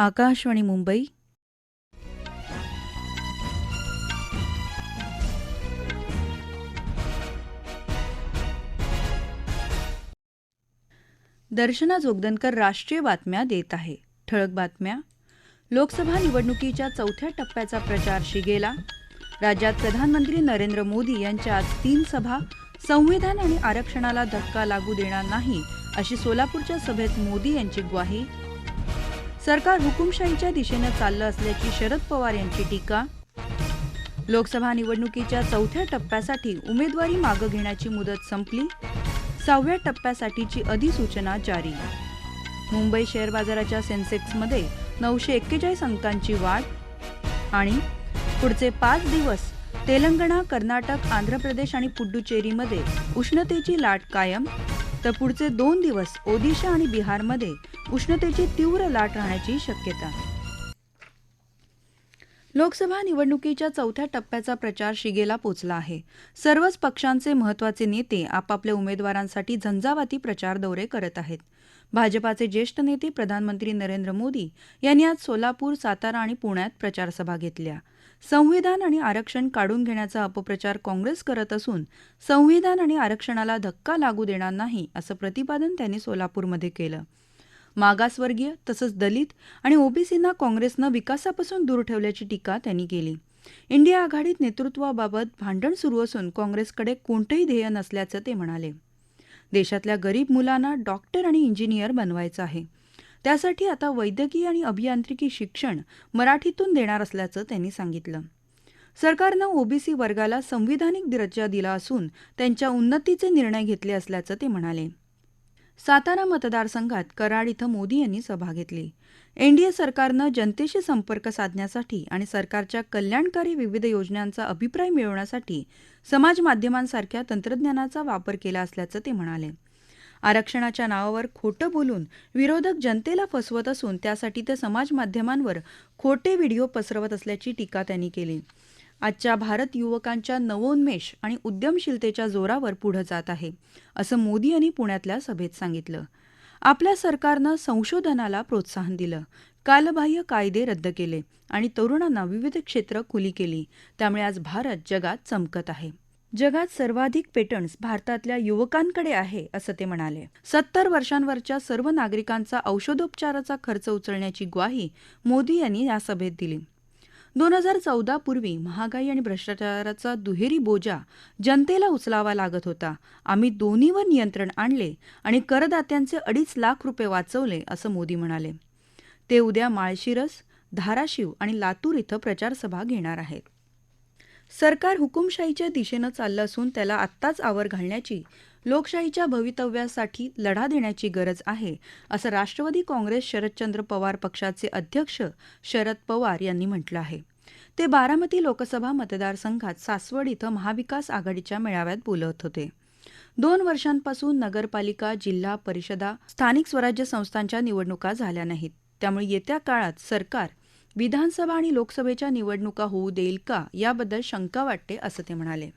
आकाशवाणी मुंबई. दर्शना जोगदनकर राष्ट्रीय बातम्या देत आहे. ठळक बातम्या. लोकसभा निवडणुकीच्या चौथ्या टप्प्याचा प्रचार शिगेला. राज्यात प्रधानमंत्री नरेंद्र मोदी यांच्या आज तीन सभा संविधान आणि आरक्षणाला धक्का लागू देणार नाही अशी सोलापूरच्या सभेत मोदी यांची ग्वाही. सरकार हुकुमशाहीच्या दिशेनं चाललं असल्याची शरद पवार यांची टीका. लोकसभा निवडणुकीच्या चौथ्या टप्प्यासाठी उमेदवारी मागं घेण्याची मुदत संपली. सहाव्या टप्प्यासाठीची अधिसूचना जारी. मुंबई शेअर बाजाराच्या सेन्सेक्समध्ये नऊशे एक्केचाळीस अंकांची वाढ आणि पुढचे पाच दिवस तेलंगणा कर्नाटक आंध्र प्रदेश आणि पुडुचेरीमध्ये उष्णतेची लाट कायम. तर पुढचे दोन दिवस ओदिशा आणि बिहारमध्ये उष्णतेची तीव्र लाट राहण्याची शक्यता. लोकसभा निवडणुकीच्या चौथ्या टप्प्याचा प्रचार शिगेला पोचला आहे. सर्वच पक्षांचे महत्त्वाचे नेते आपापल्या उमेदवारांसाठी झंझावाती प्रचार दौरे करत आहेत. भाजपाचे ज्येष्ठ नेते प्रधानमंत्री नरेंद्र मोदी यांनी आज सोलापूर सातारा आणि पुण्यात प्रचारसभा घेतल्या. संविधान आणि आरक्षण काढून घेण्याचा अपप्रचार काँग्रेस करत असून संविधान आणि आरक्षणाला धक्का लागू देणार नाही असं प्रतिपादन त्यांनी सोलापूरमध्ये केलं. मागासवर्गीय तसंच दलित आणि ओबीसींना काँग्रेसनं विकासापासून दूर ठेवल्याची टीका त्यांनी केली. इंडिया आघाडीत नेतृत्वाबाबत भांडण सुरू असून काँग्रेसकडे कोणतंही ध्येय नसल्याचं ते म्हणाले. देशातल्या गरीब मुलांना डॉक्टर आणि इंजिनियर बनवायचं आहे. त्यासाठी आता वैद्यकीय आणि अभियांत्रिकी शिक्षण मराठीतून देणार असल्याचं त्यांनी सांगितलं. सरकारनं ओबीसी वर्गाला संविधानिक दर्जा दिला असून त्यांच्या उन्नतीचे निर्णय घेतले असल्याचं ते म्हणाले. सातारा मतदारसंघात कराड इथं मोदी यांनी सभा घेतली. एनडीए सरकारनं जनतेशी संपर्क साधण्यासाठी आणि सरकारच्या कल्याणकारी विविध योजनांचा अभिप्राय मिळवण्यासाठी समाज माध्यमांसारख्या तंत्रज्ञानाचा वापर केला असल्याचं ते म्हणाले. आरक्षणाच्या नावावर खोटं बोलून विरोधक जनतेला फसवत असून त्यासाठी ते समाज माध्यमांवर खोटे व्हिडिओ पसरवत असल्याची टीका त्यांनी केली. आजच्या भारत युवकांच्या नवोन्मेष आणि उद्यमशीलतेच्या जोरावर पुढं जात आहे असं मोदी यांनी पुण्यातल्या सभेत सांगितलं. आपल्या सरकारनं संशोधनाला प्रोत्साहन दिलं. कालबाह्य कायदे रद्द केले आणि तरुणांना विविध क्षेत्र खुली केली. त्यामुळे आज भारत जगात चमकत आहे. जगात सर्वाधिक पेटंट्स भारतातल्या युवकांकडे आहे असं ते म्हणाले. सत्तर वर्षांवरच्या सर्व नागरिकांचा औषधोपचाराचा खर्च उचलण्याची ग्वाही मोदी यांनी या सभेत दिली. दोन हजार चौदा पूर्वी महागाई आणि भ्रष्टाचाराचा दुहेरी बोजा जनतेला उचलावा लागत होता. आम्ही दोन्हीवर नियंत्रण आणले आणि करदात्यांचे अडीच लाख रुपये वाचवले असं मोदी म्हणाले. ते उद्या माळशिरस धाराशिव आणि लातूर इथं प्रचारसभा घेणार आहेत. सरकार हुकुमशाहीच्या दिशेनं चाललं असून त्याला आत्ताच आवर घालण्याची लोकशाहीच्या भवितव्यासाठी लढा देण्याची गरज आहे असं राष्ट्रवादी काँग्रेस शरदचंद्र पवार पक्षाचे अध्यक्ष शरद पवार यांनी म्हटलं आहे. ते बारामती लोकसभा मतदारसंघात सासवड इथं महाविकास आघाडीच्या मेळाव्यात बोलत होते. दोन वर्षांपासून नगरपालिका जिल्हा परिषदा स्थानिक स्वराज्य संस्थांच्या निवडणुका झाल्या नाहीत. त्यामुळे येत्या काळात सरकार विधानसभा आणि लोकसभेच्या निवडणुका होऊ देईल का याबद्दल शंका वाटते असं ते म्हणाले.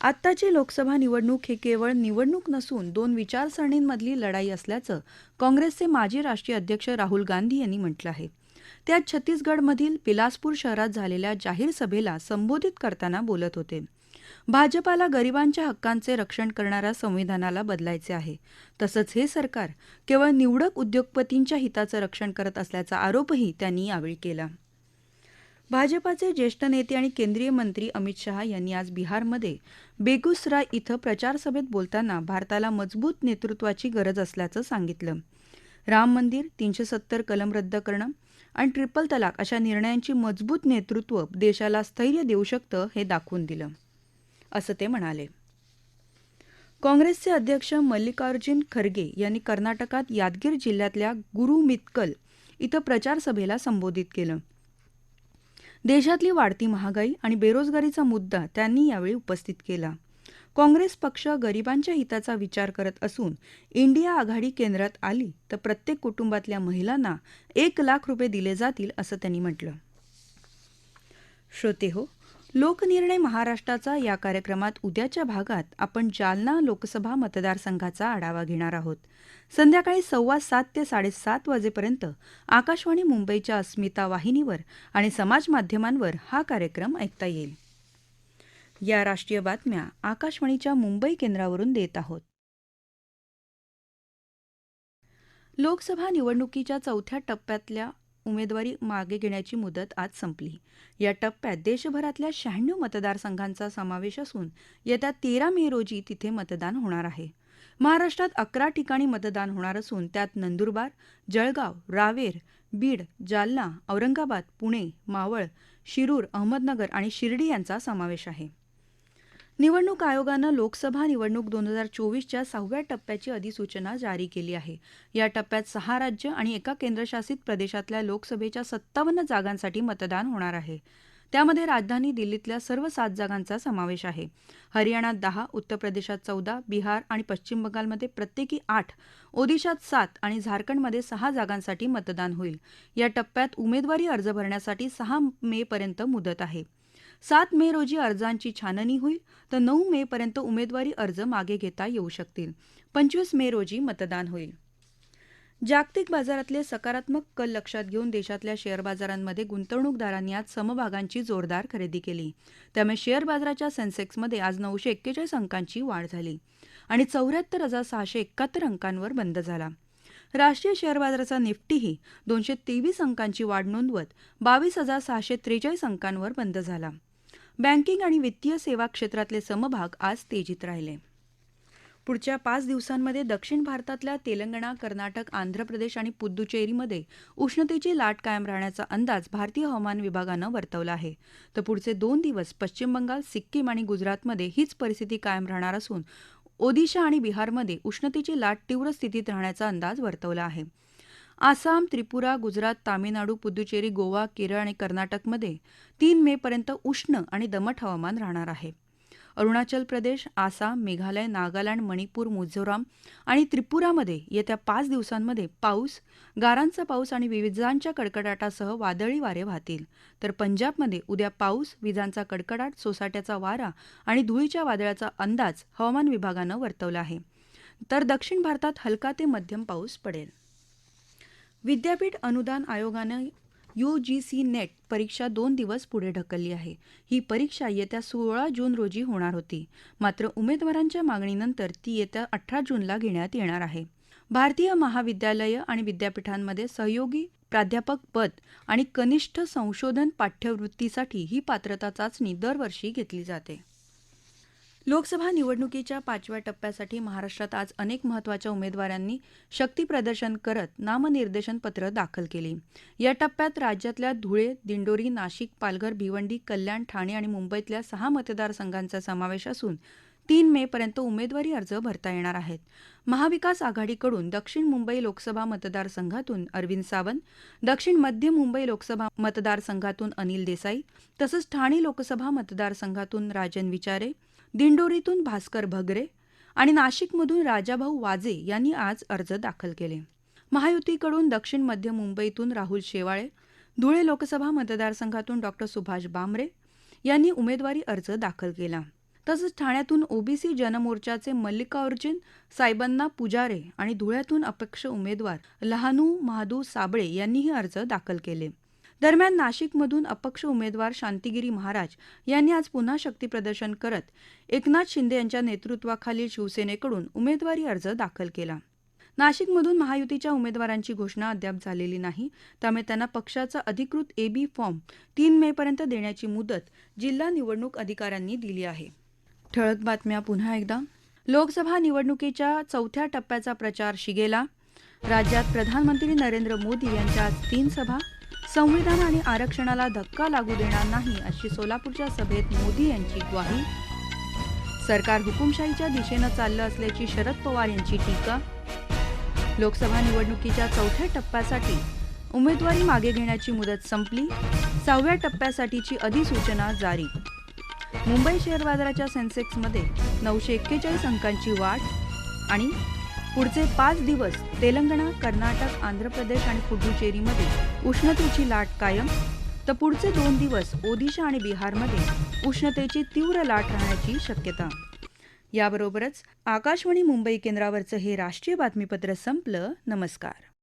आत्ताची लोकसभा निवडणूक हे केवळ निवडणूक नसून दोन विचारसरणींमधली लढाई असल्याचं काँग्रेसचे माजी राष्ट्रीय अध्यक्ष राहुल गांधी यांनी म्हटलं आहे. ते आज छत्तीसगडमधील बिलासपूर शहरात झालेल्या जाहीर सभेला संबोधित करताना बोलत होते. भाजपाला गरिबांच्या हक्कांचे रक्षण करणाऱ्या संविधानाला बदलायचे आहे. तसंच हे सरकार केवळ निवडक उद्योगपतींच्या हिताचं रक्षण करत असल्याचा आरोपही त्यांनी यावेळी केला. भाजपाचे ज्येष्ठ नेते आणि केंद्रीय मंत्री अमित शहा यांनी आज बिहारमध्ये बेगुसराय इथं प्रचारसभेत बोलताना भारताला मजबूत नेतृत्वाची गरज असल्याचं सांगितलं. राम मंदिर तीनशे सत्तर कलम रद्द करणं आणि ट्रिपल तलाक अशा निर्णयांची मजबूत नेतृत्व देशाला स्थैर्य देऊ शकतं हे दाखवून दिलं. असं ते म्हणाले. काँग्रेसचे अध्यक्ष मल्लिकार्जुन खरगे यांनी कर्नाटकात यादगीर जिल्ह्यातल्या गुरुमितकल इथं प्रचारसभेला संबोधित केलं. देशातली वाढती महागाई आणि बेरोजगारीचा मुद्दा त्यांनी यावेळी उपस्थित केला. काँग्रेस पक्ष गरिबांच्या हिताचा विचार करत असून इंडिया आघाडी केंद्रात आली तर प्रत्येक कुटुंबातल्या महिलांना एक लाख रुपये दिले जातील असं त्यांनी म्हटलं. श्रोते हो लोकनिर्णय महाराष्ट्राचा या कार्यक्रमात उद्याच्या भागात आपण जालना लोकसभा मतदारसंघाचा आढावा घेणार आहोत. संध्याकाळी सव्वा सात ते साडेसात वाजेपर्यंत आकाशवाणी मुंबईच्या अस्मिता वाहिनीवर आणि समाज माध्यमांवर हा कार्यक्रम ऐकता येईल. या राष्ट्रीय बातम्या आकाशवाणीच्या मुंबई केंद्रावरून देत आहोत. लोकसभा निवडणुकीच्या चौथ्या टप्प्यातल्या उमेदवारी मागे घेण्याची मुदत आज संपली. या टप्प्यात देशभरातल्या शहाण्णव मतदारसंघांचा समावेश असून येत्या तेरा मे रोजी तिथे मतदान होणार आहे. महाराष्ट्रात अकरा ठिकाणी मतदान होणार असून त्यात नंदुरबार जळगाव रावेर बीड जालना औरंगाबाद पुणे मावळ शिरूर अहमदनगर आणि शिर्डी यांचा समावेश आहे. निवडणूक आयोगानं लोकसभा निवडणूक दोन हजार चोवीसच्या सहाव्या टप्प्याची अधिसूचना जारी केली आहे. या टप्प्यात सहा राज्य आणि एका केंद्रशासित प्रदेशातल्या लोकसभेच्या सत्तावन्न जागांसाठी मतदान होणार आहे. त्यामध्ये राजधानी दिल्लीतल्या सर्व सात जागांचा समावेश आहे. हरियाणात दहा उत्तर प्रदेशात चौदा बिहार आणि पश्चिम बंगालमध्ये प्रत्येकी आठ ओदिशात सात आणि झारखंडमध्ये सहा जागांसाठी मतदान होईल. या टप्प्यात उमेदवारी अर्ज भरण्यासाठी सहा मे पर्यंत मुदत आहे. सात मे रोजी अर्जांची छाननी होईल तर नऊ मे पर्यंत उमेदवारी अर्ज मागे घेता येऊ शकतील. पंचवीस मे रोजी मतदान होईल. जागतिक बाजारातले सकारात्मक कल लक्षात घेऊन देशातल्या शेअर बाजारांमध्ये गुंतवणूकदारांनी आज समभागांची जोरदार खरेदी केली. त्यामुळे शेअर बाजाराच्या सेन्सेक्समध्ये आज नऊशे एक्केचाळीस अंकांची वाढ झाली आणि चौऱ्याहत्तर हजार सहाशे एकाहत्तर अंकांवर बंद झाला. राष्ट्रीय शेअर बाजाराचा निफ्टीही दोनशे तेवीस अंकांची वाढ नोंदवत बावीस हजार सहाशे त्रेचाळीस अंकांवर बंद झाला. बँकिंग आणि वित्तीय सेवा क्षेत्रातले समभाग आज तेजीत राहिले. पुढच्या पाच दिवसांमध्ये दक्षिण भारतातल्या तेलंगणा कर्नाटक आंध्र प्रदेश आणि पुद्दुचेरीमध्ये उष्णतेची लाट कायम राहण्याचा अंदाज भारतीय हवामान विभागानं वर्तवला आहे. तर पुढचे दोन दिवस पश्चिम बंगाल सिक्कीम आणि गुजरातमध्ये हीच परिस्थिती कायम राहणार असून ओदिशा आणि बिहारमध्ये उष्णतेची लाट तीव्र स्थितीत राहण्याचा अंदाज वर्तवला आहे. आसाम त्रिपुरा गुजरात तामिळनाडू पुदुचेरी गोवा केरळ आणि कर्नाटकमध्ये तीन मेपर्यंत उष्ण आणि दमट हवामान राहणार आहे. अरुणाचल प्रदेश आसाम मेघालय नागालँड मणिपूर मिझोराम आणि त्रिपुरामध्ये येत्या पाच दिवसांमध्ये पाऊस गारांचा पाऊस आणि विजांच्या कडकडाटासह वादळी वारे वाहतील. तर पंजाबमध्ये उद्या पाऊस विजांचा कडकडाट सोसाट्याचा वारा आणि धुळीच्या वादळाचा अंदाज हवामान विभागानं वर्तवला आहे. तर दक्षिण भारतात हलका ते मध्यम पाऊस पडेल. विद्यापीठ अनुदान आयोगानं यूजीसी नेट परीक्षा दोन दिवस पुढे ढकलली आहे. ही परीक्षा येत्या सोळा जून रोजी होणार होती. मात्र उमेदवारांच्या मागणीनंतर ती येत्या अठरा जूनला घेण्यात येणार आहे. भारतीय महाविद्यालयं आणि विद्यापीठांमध्ये सहयोगी प्राध्यापक पद आणि कनिष्ठ संशोधन पाठ्यवृत्तीसाठी ही पात्रता चाचणी दरवर्षी घेतली जाते. लोकसभा निवडणुकीच्या पाचव्या टप्प्यासाठी महाराष्ट्रात आज अनेक महत्त्वाच्या उमेदवारांनी शक्तीप्रदर्शन करत नामनिर्देशन पत्र दाखल केली. या टप्प्यात राज्यातल्या धुळे दिंडोरी नाशिक पालघर भिवंडी कल्याण ठाणे आणि मुंबईतल्या सहा मतदारसंघांचा समावेश असून तीन मे पर्यंत उमेदवारी अर्ज भरता येणार आहेत. महाविकास आघाडीकडून दक्षिण मुंबई लोकसभा मतदारसंघातून अरविंद सावंत दक्षिण मध्य मुंबई लोकसभा मतदारसंघातून अनिल देसाई तसंच ठाणे लोकसभा मतदारसंघातून राजन विचारे दिंडोरीतून भास्कर भगरे आणि नाशिकमधून राजाभाऊ वाजे यांनी आज अर्ज दाखल केले. महायुतीकडून दक्षिण मध्य मुंबईतून राहुल शेवाळे धुळे लोकसभा मतदारसंघातून डॉ. सुभाष बांबरे यांनी उमेदवारी अर्ज दाखल केला. तसंच ठाण्यातून ओबीसी जनमोर्चाचे मल्लिकार्जुन सायबन्ना पुजारे आणि धुळ्यातून अपक्ष उमेदवार लहानू महादू साबळे यांनीही अर्ज दाखल केले. दरम्यान नाशिकमधून अपक्ष उमेदवार शांतिगिरी महाराज यांनी आज पुन्हा शक्तीप्रदर्शन करत एकनाथ शिंदे यांच्या नेतृत्वाखालील शिवसेनेकडून उमेदवारी अर्ज दाखल केला. नाशिकमधून महायुतीच्या उमेदवारांची घोषणा अद्याप झालेली नाही. त्यामुळे त्यांना पक्षाचा अधिकृत एबी फॉर्म तीन मे पर्यंत देण्याची मुदत जिल्हा निवडणूक अधिकाऱ्यांनी दिली आहे. ठळक बातम्या पुन्हा एकदा. लोकसभा निवडणुकीच्या चौथ्या टप्प्याचा प्रचार शिगेला. राज्यात प्रधानमंत्री नरेंद्र मोदी यांच्या आज तीन सभा संविधान आणि आरक्षणाला धक्का लागू देणार नाही अशी सोलापूरच्या सभेत मोदी यांची ग्वाही. सरकार हुकुमशाहीच्या दिशेनं चाललं असल्याची शरद पवार यांची टीका. लोकसभा निवडणुकीच्या चौथ्या टप्प्यासाठी उमेदवारी मागे घेण्याची मुदत संपली. सहाव्या टप्प्यासाठीची अधिसूचना जारी. मुंबई शेअर बाजाराच्या सेन्सेक्समध्ये नऊशे एक्केचाळीस अंकांची वाढ आणि पुढचे पाच दिवस तेलंगणा कर्नाटक आंध्र प्रदेश आणि पुडुचेरीमध्ये उष्णतेची लाट कायम तर पुढचे दोन दिवस ओदिशा आणि बिहारमध्ये उष्णतेची तीव्र लाट राहण्याची शक्यता. याबरोबरच आकाशवाणी मुंबई केंद्रावरचं हे राष्ट्रीय बातमीपत्र संपलं. नमस्कार.